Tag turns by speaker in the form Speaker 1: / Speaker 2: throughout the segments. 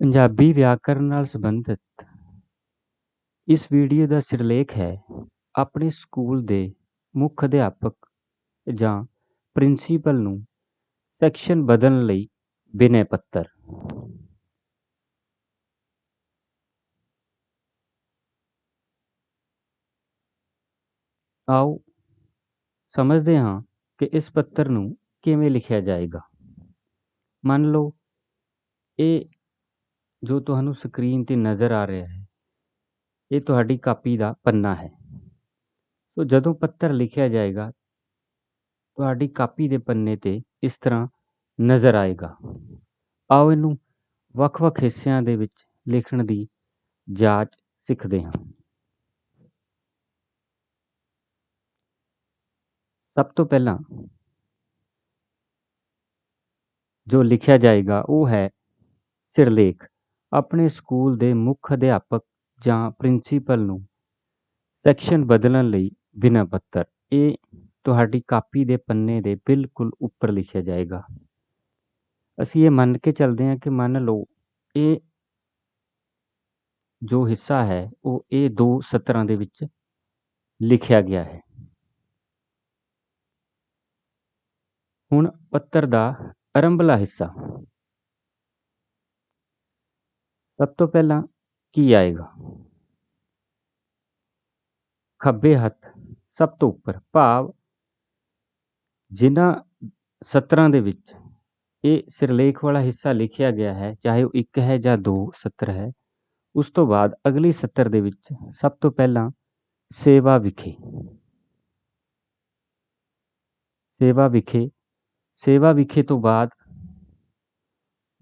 Speaker 1: ਪੰਜਾਬੀ ਵਿਆਕਰਨ ਨਾਲ ਸੰਬੰਧਿਤ ਇਸ ਵੀਡੀਓ ਦਾ ਸਿਰਲੇਖ ਹੈ, ਆਪਣੇ ਸਕੂਲ ਦੇ ਮੁੱਖ ਅਧਿਆਪਕ ਜਾਂ ਪ੍ਰਿੰਸੀਪਲ ਨੂੰ ਸੈਕਸ਼ਨ ਬਦਲਣ ਲਈ ਬਿਨੈ ਪੱਤਰ। ਆਓ ਸਮਝਦੇ ਹਾਂ ਕਿ ਇਸ ਪੱਤਰ ਨੂੰ ਕਿਵੇਂ ਲਿਖਿਆ ਜਾਏਗਾ। ਮੰਨ ਲਓ, ਇਹ ਜੋ ਤੁਹਾਨੂੰ ਸਕਰੀਨ ਤੇ ਨਜ਼ਰ ਆ ਰਿਹਾ ਹੈ, ਇਹ ਤੁਹਾਡੀ ਕਾਪੀ ਦਾ ਪੰਨਾ ਹੈ। ਸੋ ਜਦੋਂ ਪੱਤਰ ਲਿਖਿਆ ਜਾਏਗਾ, ਤੁਹਾਡੀ ਕਾਪੀ ਦੇ ਪੰਨੇ ਤੇ ਇਸ ਤਰ੍ਹਾਂ ਨਜ਼ਰ ਆਏਗਾ। ਆਓ ਇਹਨੂੰ ਵੱਖ-ਵੱਖ ਹਿੱਸਿਆਂ ਦੇ ਵਿੱਚ ਲਿਖਣ ਦੀ ਜਾਂਚ ਸਿੱਖਦੇ ਹਾਂ। ਸਭ ਤੋਂ ਪਹਿਲਾਂ ਜੋ ਲਿਖਿਆ ਜਾਏਗਾ, ਉਹ ਹੈ ਸਿਰਲੇਖ। ਆਪਣੇ ਸਕੂਲ ਦੇ ਮੁੱਖ ਅਧਿਆਪਕ ਜਾਂ ਪ੍ਰਿੰਸੀਪਲ ਨੂੰ ਸੈਕਸ਼ਨ ਬਦਲਣ ਲਈ ਬਿਨਾਂ ਪੱਤਰ। ਇਹ ਤੁਹਾਡੀ ਕਾਪੀ ਦੇ ਪੰਨੇ ਦੇ ਬਿਲਕੁਲ ਉੱਪਰ ਲਿਖਿਆ ਜਾਏਗਾ। ਅਸੀਂ ਇਹ ਮੰਨ ਕੇ ਚੱਲਦੇ ਹਾਂ ਕਿ ਮੰਨ ਲਓ, ਇਹ ਜੋ ਹਿੱਸਾ ਹੈ, ਉਹ ਇਹ ਦੋ ਸਤਰਾਂ ਦੇ ਵਿੱਚ ਲਿਖਿਆ ਗਿਆ ਹੈ। ਹੁਣ ਪੱਤਰ ਦਾ ਆਰੰਭਲਾ ਹਿੱਸਾ। ਸਭ ਤੋਂ ਪਹਿਲਾਂ ਕੀ ਆਏਗਾ? ਖੱਬੇ ਹੱਥ, ਸਭ ਤੋਂ ਉੱਪਰ, ਭਾਵ ਜਿਨ੍ਹਾਂ ਸਤਰਾਂ ਦੇ ਵਿੱਚ ਇਹ ਸਿਰਲੇਖ ਵਾਲਾ ਹਿੱਸਾ ਲਿਖਿਆ ਗਿਆ ਹੈ, ਚਾਹੇ ਉਹ ਇੱਕ ਹੈ ਜਾਂ ਦੋ ਸਤਰ ਹੈ, ਉਸ ਤੋਂ ਬਾਅਦ ਅਗਲੀ ਸਤਰ ਦੇ ਵਿੱਚ ਸਭ ਤੋਂ ਪਹਿਲਾਂ ਸੇਵਾ ਵਿਖੇ। ਸੇਵਾ ਵਿਖੇ ਸੇਵਾ ਵਿਖੇ ਤੋਂ ਬਾਅਦ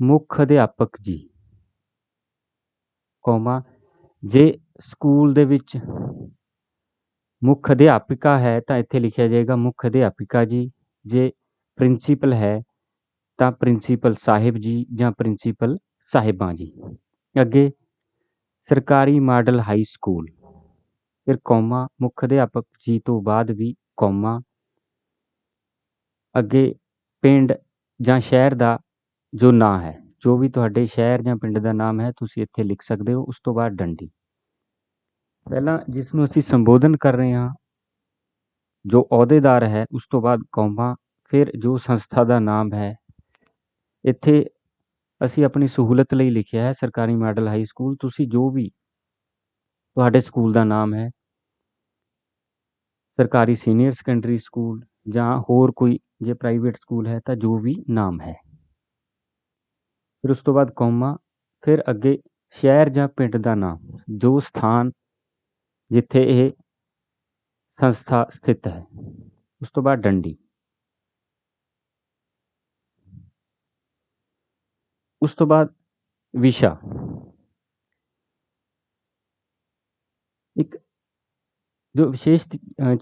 Speaker 1: ਮੁੱਖ ਅਧਿਆਪਕ ਜੀ। ਕੋਮਾ, ਜੇ ਸਕੂਲ ਦੇ ਵਿੱਚ ਮੁੱਖ ਅਧਿਆਪਕਾ ਹੈ ਤਾਂ ਇੱਥੇ ਲਿਖਿਆ ਜਾਏਗਾ ਮੁੱਖ ਅਧਿਆਪਿਕਾ ਜੀ। ਜੇ ਪ੍ਰਿੰਸੀਪਲ ਹੈ ਤਾਂ ਪ੍ਰਿੰਸੀਪਲ ਸਾਹਿਬ ਜੀ ਜਾਂ ਪ੍ਰਿੰਸੀਪਲ ਸਾਹਿਬਾਂ ਜੀ। ਅੱਗੇ, ਸਰਕਾਰੀ ਮਾਡਲ ਹਾਈ ਸਕੂਲ। ਫਿਰ ਕੋਮਾ, ਮੁੱਖ ਅਧਿਆਪਕ ਜੀ ਤੋਂ ਬਾਅਦ ਵੀ ਕੋਮਾ। ਅੱਗੇ, ਪਿੰਡ ਜਾਂ ਸ਼ਹਿਰ ਦਾ ਜੋ ਨਾਂ ਹੈ। ਜੋ ਵੀ ਤੁਹਾਡੇ ਸ਼ਹਿਰ ਜਾਂ ਪਿੰਡ ਦਾ ਨਾਮ ਹੈ, ਤੁਸੀਂ ਇੱਥੇ ਲਿਖ ਸਕਦੇ ਹੋ, ਉਸ ਤੋਂ ਬਾਅਦ ਡੰਡੀ। ਪਹਿਲਾਂ ਜਿਸ ਨੂੰ ਅਸੀਂ ਸੰਬੋਧਨ ਕਰ ਰਹੇ ਹਾਂ, ਜੋ ਅਹੁਦੇਦਾਰ ਹੈ, ਉਸ ਤੋਂ ਬਾਅਦ ਕੌਮਾ, ਫਿਰ ਜੋ ਸੰਸਥਾ ਦਾ ਨਾਮ ਹੈ, ਇੱਥੇ ਅਸੀਂ ਆਪਣੀ ਸਹੂਲਤ ਲਈ ਲਿਖਿਆ ਹੈ, ਸਰਕਾਰੀ ਮਾਡਲ ਹਾਈ ਸਕੂਲ। ਤੁਸੀਂ ਜੋ ਵੀ ਤੁਹਾਡੇ ਸਕੂਲ ਦਾ ਨਾਮ ਹੈ, ਸਰਕਾਰੀ ਸੀਨੀਅਰ ਸੈਕੰਡਰੀ ਸਕੂਲ ਜਾਂ ਹੋਰ ਕੋਈ ਜੇ ਪ੍ਰਾਈਵੇਟ ਸਕੂਲ ਹੈ, ਤਾਂ ਜੋ ਵੀ ਨਾਮ ਹੈ। ਫਿਰ ਉਸ ਤੋਂ ਬਾਅਦ ਕੌਮਾ, ਫਿਰ ਅੱਗੇ ਸ਼ਹਿਰ ਜਾਂ ਪਿੰਡ ਦਾ ਨਾਮ ਜੋ ਸਥਾਨ ਜਿੱਥੇ ਇਹ ਸੰਸਥਾ ਸਥਿਤ ਹੈ। ਉਸ ਤੋਂ ਬਾਅਦ ਡੰਡੀ। ਉਸ ਤੋਂ ਬਾਅਦ ਵਿਸ਼ਾ। ਇੱਕ ਜੋ ਵਿਸ਼ੇਸ਼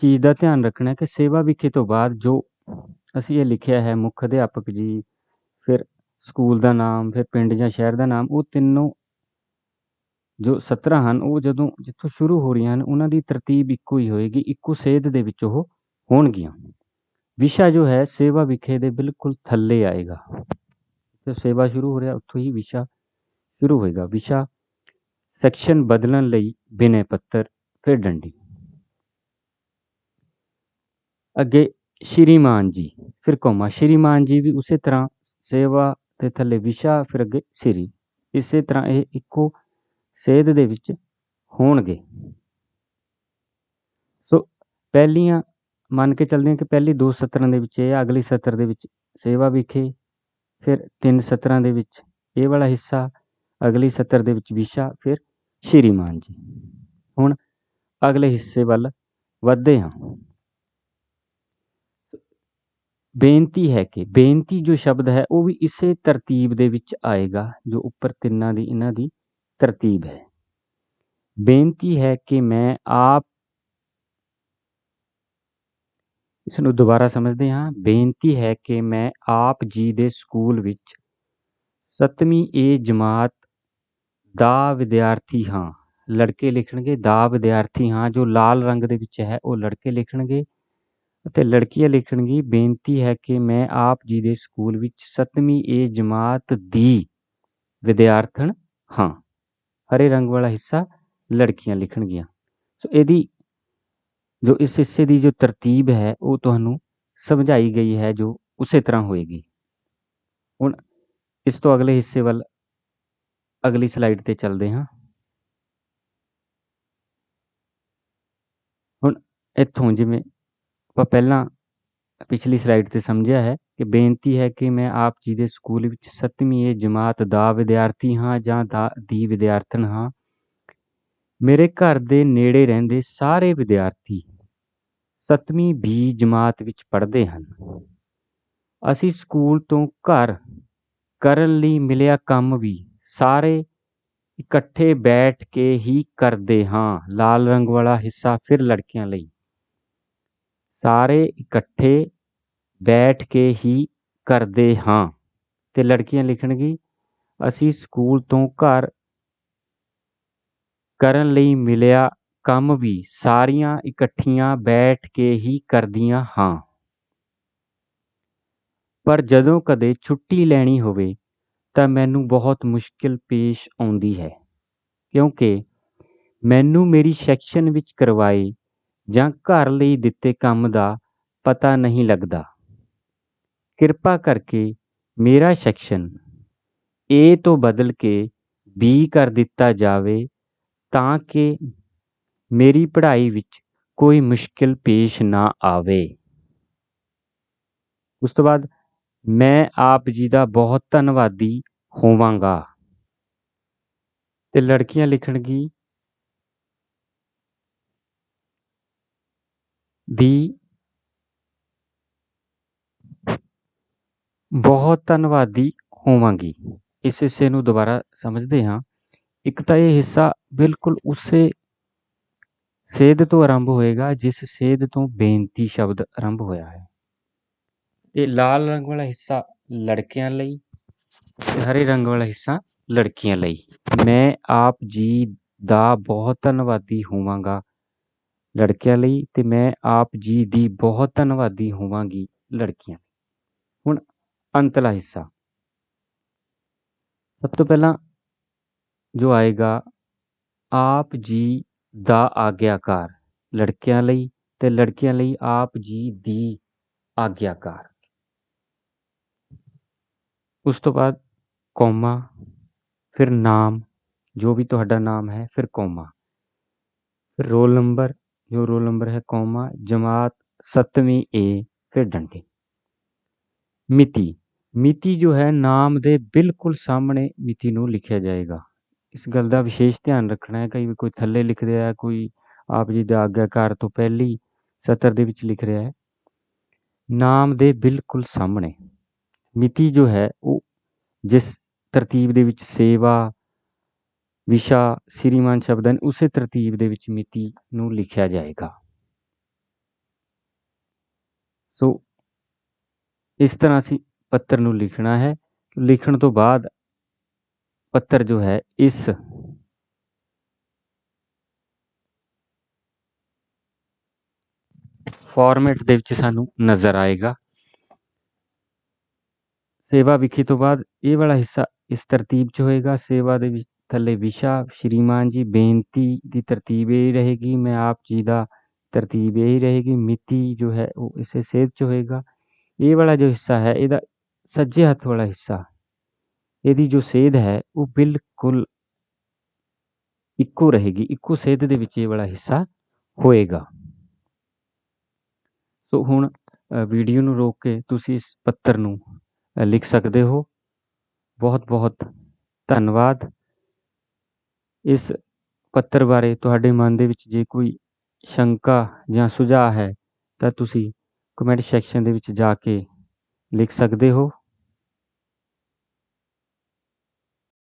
Speaker 1: ਚੀਜ਼ ਦਾ ਧਿਆਨ ਰੱਖਣਾ ਹੈ ਕਿ ਸੇਵਾ ਵਿਖੇ ਤੋਂ ਬਾਅਦ ਜੋ ਅਸੀਂ ਇਹ ਲਿਖਿਆ ਹੈ, ਮੁੱਖ ਅਧਿਆਪਕ ਜੀ, ਫਿਰ ਸਕੂਲ ਦਾ ਨਾਮ, ਫਿਰ ਪਿੰਡ ਜਾਂ ਸ਼ਹਿਰ ਦਾ ਨਾਮ, ਉਹ ਤਿੰਨੋਂ ਜੋ ਸਤਰਾਂ ਹਨ, ਉਹ ਜਦੋਂ ਜਿੱਥੋਂ ਸ਼ੁਰੂ ਹੋ ਰਹੀਆਂ ਹਨ, ਉਹਨਾਂ ਦੀ ਤਰਤੀਬ ਇੱਕੋ ਹੀ ਹੋਏਗੀ, ਇੱਕੋ ਸੇਧ ਦੇ ਵਿੱਚ ਉਹ ਹੋਣਗੀਆਂ। ਵਿਸ਼ਾ ਜੋ ਹੈ, ਸੇਵਾ ਵਿਖੇ ਦੇ ਬਿਲਕੁਲ ਥੱਲੇ ਆਏਗਾ। ਤੇ ਸੇਵਾ ਸ਼ੁਰੂ ਹੋ ਰਿਹਾ, ਉੱਥੋਂ ਹੀ ਵਿਸ਼ਾ ਸ਼ੁਰੂ ਹੋਏਗਾ। ਵਿਸ਼ਾ ਸੈਕਸ਼ਨ ਬਦਲਣ ਲਈ ਬਿਨੇ ਪੱਤਰ, ਫਿਰ ਡੰਡੀ। ਅੱਗੇ ਸ਼੍ਰੀਮਾਨ ਜੀ, ਫਿਰ ਕੋਮਾ। ਸ਼੍ਰੀਮਾਨ ਜੀ ਵੀ ਉਸੇ ਤਰ੍ਹਾਂ ਸੇਵਾ ਤੇ ਥੱਲੇ ਵਿਸ਼ਾ ਫਿਰ ਅੱਗੇ ਸ੍ਰੀ। ਇਸੇ ਤਰ੍ਹਾਂ ਇਹ ਇੱਕੋ ਸੇਧ ਦੇ ਵਿੱਚ ਹੋਣਗੇ। ਸੋ ਪਹਿਲੀਆਂ ਮੰਨ ਕੇ ਚੱਲਦੇ ਹਾਂ ਕਿ ਪਹਿਲੀ ਦੋ ਸਤਰਾਂ ਦੇ ਵਿੱਚ ਇਹ ਅਗਲੀ ਸਤਰ ਦੇ ਵਿੱਚ ਸੇਵਾ ਵਿਖੇ, ਫਿਰ ਤਿੰਨ ਸਤਰਾਂ ਦੇ ਵਿੱਚ ਇਹ ਵਾਲਾ ਹਿੱਸਾ, ਅਗਲੀ ਸਤਰ ਦੇ ਵਿੱਚ ਵਿਸ਼ਾ, ਫਿਰ ਸ਼੍ਰੀਮਾਨ ਜੀ। ਹੁਣ ਅਗਲੇ ਹਿੱਸੇ ਵੱਲ ਵਧਦੇ ਹਾਂ। ਬੇਨਤੀ ਹੈ ਕਿ, ਬੇਨਤੀ ਜੋ ਸ਼ਬਦ ਹੈ, ਉਹ ਵੀ ਇਸੇ ਤਰਤੀਬ ਦੇ ਵਿੱਚ ਆਏਗਾ, ਜੋ ਉੱਪਰ ਤਿੰਨਾਂ ਦੀ, ਇਹਨਾਂ ਦੀ ਤਰਤੀਬ ਹੈ। ਬੇਨਤੀ ਹੈ ਕਿ ਮੈਂ ਆਪ ਇਸ ਨੂੰ ਦੁਬਾਰਾ ਸਮਝਦੇ ਹਾਂ। ਬੇਨਤੀ ਹੈ ਕਿ ਮੈਂ ਆਪ ਜੀ ਦੇ ਸਕੂਲ ਵਿੱਚ 7ਵੀਂ ਏ ਜਮਾਤ ਦਾ ਵਿਦਿਆਰਥੀ ਹਾਂ। ਲੜਕੇ ਲਿਖਣਗੇ, ਦਾ ਵਿਦਿਆਰਥੀ ਹਾਂ, ਜੋ ਲਾਲ ਰੰਗ ਦੇ ਵਿੱਚ ਹੈ, ਉਹ ਲੜਕੇ ਲਿਖਣਗੇ। ਅਤੇ ਲੜਕੀਆਂ ਲਿਖਣਗੀ ਬੇਨਤੀ ਹੈ ਕਿ ਮੈਂ ਆਪ ਜੀ ਦੇ ਸਕੂਲ ਵਿੱਚ 7ਵੀਂ ਏ ਜਮਾਤ ਦੀ ਵਿਦਿਆਰਥਣ ਹਾਂ। ਹਰੇ ਰੰਗ ਵਾਲਾ ਹਿੱਸਾ ਲੜਕੀਆਂ ਲਿਖਣਗੀਆਂ ਸੋ ਇਹਦੀ ਜੋ ਇਸ ਹਿੱਸੇ ਦੀ ਜੋ ਤਰਤੀਬ ਹੈ, ਉਹ ਤੁਹਾਨੂੰ ਸਮਝਾਈ ਗਈ ਹੈ, ਜੋ ਉਸੇ ਤਰ੍ਹਾਂ ਹੋਏਗੀ। ਹੁਣ ਇਸ ਤੋਂ ਅਗਲੇ ਹਿੱਸੇ ਵੱਲ ਅਗਲੀ ਸਲਾਈਡ ਤੇ ਚੱਲਦੇ ਹਾਂ। ਹੁਣ ਇੱਥੋਂ ਜਿਵੇਂ ਆਪਾਂ ਪਹਿਲਾਂ ਪਿਛਲੀ ਸਲਾਈਡ ਤੇ ਸਮਝਿਆ ਹੈ ਕਿ ਬੇਨਤੀ ਹੈ ਕਿ ਮੈਂ ਆਪ ਜੀ ਦੇ ਸਕੂਲ ਵਿੱਚ 7ਵੀਂ ਏ ਜਮਾਤ ਦਾ ਵਿਦਿਆਰਥੀ ਹਾਂ ਜਾਂ ਦਾ, ਦੀ ਵਿਦਿਆਰਥਣ ਹਾਂ। ਮੇਰੇ ਘਰ ਦੇ ਨੇੜੇ ਰਹਿੰਦੇ ਸਾਰੇ ਵਿਦਿਆਰਥੀ 7ਵੀਂ ਬੀ ਜਮਾਤ ਵਿੱਚ ਪੜ੍ਹਦੇ ਹਨ। ਅਸੀਂ ਸਕੂਲ ਤੋਂ ਘਰ ਕਰਨ ਲਈ ਮਿਲਿਆ ਕੰਮ ਵੀ ਸਾਰੇ ਇਕੱਠੇ ਬੈਠ ਕੇ ਹੀ ਕਰਦੇ ਹਾਂ। ਲਾਲ ਰੰਗ ਵਾਲਾ ਹਿੱਸਾ ਫਿਰ ਲੜਕੀਆਂ ਲਈ। ਸਾਰੇ ਇਕੱਠੇ ਬੈਠ ਕੇ ਹੀ ਕਰਦੇ ਹਾਂ। ਅਤੇ ਲੜਕੀਆਂ ਲਿਖਣਗੀ, ਅਸੀਂ ਸਕੂਲ ਤੋਂ ਘਰ ਕਰਨ ਲਈ ਮਿਲਿਆ ਕੰਮ ਵੀ ਸਾਰੀਆਂ ਇਕੱਠੀਆਂ ਬੈਠ ਕੇ ਹੀ ਕਰਦੀਆਂ ਹਾਂ। ਪਰ ਜਦੋਂ ਕਦੇ ਛੁੱਟੀ ਲੈਣੀ ਹੋਵੇ, ਤਾਂ ਮੈਨੂੰ ਬਹੁਤ ਮੁਸ਼ਕਿਲ ਪੇਸ਼ ਆਉਂਦੀ ਹੈ। ਕਿਉਂਕਿ ਮੈਨੂੰ ਮੇਰੀ ਸੈਕਸ਼ਨ ਵਿੱਚ ਕਰਵਾਏ ਜਾਂ ਘਰ ਲਈ ਦਿੱਤੇ ਕੰਮ ਦਾ ਪਤਾ ਨਹੀਂ ਲੱਗਦਾ। ਕਿਰਪਾ ਕਰਕੇ ਮੇਰਾ ਸੈਕਸ਼ਨ ਏ ਤੋਂ ਬਦਲ ਕੇ ਬੀ ਕਰ ਦਿੱਤਾ ਜਾਵੇ ਤਾਂ ਕਿ ਮੇਰੀ ਪੜ੍ਹਾਈ ਵਿੱਚ ਕੋਈ ਮੁਸ਼ਕਿਲ ਪੇਸ਼ ਨਾ ਆਵੇ। ਉਸ ਤੋਂ ਬਾਅਦ ਮੈਂ ਆਪ ਜੀ ਦਾ ਬਹੁਤ ਧੰਨਵਾਦੀ ਹੋਵਾਂਗਾ। ਤੇ ਲੜਕੀਆਂ ਲਿਖਣਗੀ ਦੀ ਬਹੁਤ ਧੰਨਵਾਦੀ ਹੋਵਾਂਗੀ ਇਸ ਹਿੱਸੇ ਨੂੰ ਦੁਬਾਰਾ ਸਮਝਦੇ ਹਾਂ ਇੱਕ ਤਾਂ ਇਹ ਹਿੱਸਾ ਬਿਲਕੁਲ ਉਸੇ ਸੇਧ ਤੋਂ ਆਰੰਭ ਹੋਏਗਾ ਜਿਸ ਸੇਧ ਤੋਂ ਬੇਨਤੀ ਸ਼ਬਦ ਆਰੰਭ ਹੋਇਆ ਹੈ ਇਹ ਲਾਲ ਰੰਗ ਵਾਲਾ ਹਿੱਸਾ ਲੜਕਿਆਂ ਲਈ ਤੇ ਹਰੇ ਰੰਗ ਵਾਲਾ ਹਿੱਸਾ ਲੜਕੀਆਂ ਲਈ ਮੈਂ ਆਪ ਜੀ ਦਾ ਬਹੁਤ ਧੰਨਵਾਦੀ ਹੋਵਾਂਗਾ ਲੜਕਿਆਂ ਲਈ ਤੇ ਮੈਂ ਆਪ ਜੀ ਦੀ ਬਹੁਤ ਧੰਨਵਾਦੀ ਹੋਵਾਂਗੀ ਲੜਕੀਆਂ ਹੁਣ ਅੰਤਲਾ ਹਿੱਸਾ। ਸਭ ਤੋਂ ਪਹਿਲਾਂ ਜੋ ਆਏਗਾ, ਆਪ ਜੀ ਦਾ ਆਗਿਆਕਾਰ। ਲੜਕਿਆਂ ਲਈ ਤੇ ਲੜਕੀਆਂ ਲਈ ਆਪ ਜੀ ਦੀ ਆਗਿਆਕਾਰ। ਉਸ ਤੋਂ ਬਾਅਦ ਕੌਮਾ, ਫਿਰ ਨਾਮ, ਜੋ ਵੀ ਤੁਹਾਡਾ ਨਾਮ ਹੈ, ਫਿਰ ਕੌਮਾ। ਫਿਰ ਰੋਲ ਨੰਬਰ ਜੋ ਰੋਲ ਨੰਬਰ ਹੈ ਕੌਮਾ, ਜਮਾਤ 7ਵੀਂ ਏ, ਫਿਰ ਡੰਡੇ। ਮਿਤੀ। ਮਿਤੀ ਜੋ ਹੈ ਨਾਮ ਦੇ ਬਿਲਕੁਲ ਸਾਹਮਣੇ ਮਿਤੀ ਨੂੰ ਲਿਖਿਆ ਜਾਏਗਾ। ਇਸ ਗੱਲ ਦਾ ਵਿਸ਼ੇਸ਼ ਧਿਆਨ ਰੱਖਣਾ ਹੈ। ਕਈ ਕੋਈ ਥੱਲੇ ਲਿਖ ਰਿਹਾ ਹੈ, ਕੋਈ ਆਪ ਜੀ ਦਾ ਆਗਿਆਕਾਰ ਤੋਂ ਪਹਿਲੀ ਸਤਰ ਦੇ ਵਿੱਚ ਲਿਖ ਰਿਹਾ ਹੈ। ਨਾਮ ਦੇ ਬਿਲਕੁਲ ਸਾਹਮਣੇ। ਮਿਤੀ ਜੋ ਹੈ ਉਹ ਜਿਸ ਤਰਤੀਬ ਦੇ ਵਿੱਚ ਸੇਵਾ ਵਿਸ਼ਾ ਸ੍ਰੀਮਾਨ ਸ਼ਬਦ ਉਸੇ ਤਰਤੀਬ ਦੇ ਵਿੱਚ ਮਿਤੀ ਨੂੰ ਲਿਖਿਆ ਜਾਏਗਾ। ਸੋ ਇਸ ਤਰ੍ਹਾਂ ਅਸੀਂ ਪੱਤਰ ਨੂੰ ਲਿਖਣਾ ਹੈ। ਲਿਖਣ ਤੋਂ ਬਾਅਦ ਪੱਤਰ ਜੋ ਹੈ, ਇਸ ਫਾਰਮੈਟ ਦੇ ਵਿੱਚ ਸਾਨੂੰ ਨਜ਼ਰ ਆਏਗਾ। ਸੇਵਾ ਵਿਖੇ ਤੋਂ ਬਾਅਦ ਇਹ ਵਾਲਾ ਹਿੱਸਾ ਇਸ ਤਰਤੀਬ 'ਚ ਹੋਏਗਾ। ਸੇਵਾ ਦੇ ਵਿੱਚ ਥੱਲੇ ਵਿਸ਼ਾ, ਸ਼੍ਰੀਮਾਨ ਜੀ, ਬੇਨਤੀ ਦੀ ਤਰਤੀਬ ਇਹ ਰਹੇਗੀ, ਮੈਂ ਆਪ ਜੀ ਦਾ ਤਰਤੀਬ ਇਹ ਰਹੇਗੀ, ਮਿਤੀ ਜੋ ਹੈ ਉਹ ਇਸੇ ਸੇਧ 'ਚ ਹੋਏਗਾ। ਇਹ ਵਾਲਾ ਜੋ ਹਿੱਸਾ ਹੈ, ਇਹਦਾ ਸੱਜੇ ਹੱਥ ਵਾਲਾ ਹਿੱਸਾ, ਇਹਦੀ ਜੋ ਸੇਧ ਹੈ, ਉਹ ਬਿਲਕੁਲ ਇੱਕੋ ਰਹੇਗੀ, ਇੱਕੋ ਸੇਧ ਦੇ ਵਿੱਚ ਇਹ ਵਾਲਾ ਹਿੱਸਾ ਹੋਏਗਾ। ਸੋ ਹੁਣ ਵੀਡੀਓ ਨੂੰ ਰੋਕ ਕੇ ਤੁਸੀਂ ਇਸ ਪੱਤਰ ਨੂੰ ਲਿਖ ਸਕਦੇ ਹੋ। ਬਹੁਤ ਬਹੁਤ ਧੰਨਵਾਦ। ਇਸ ਪੱਤਰ ਬਾਰੇ ਤੁਹਾਡੇ ਮਨ ਦੇ ਵਿੱਚ ਜੇ ਕੋਈ ਸ਼ੰਕਾ ਜਾਂ ਸੁਝਾਅ ਹੈ, ਤਾਂ ਤੁਸੀਂ ਕਮੈਂਟ ਸੈਕਸ਼ਨ ਦੇ ਵਿੱਚ ਜਾ ਕੇ ਲਿਖ ਸਕਦੇ ਹੋ।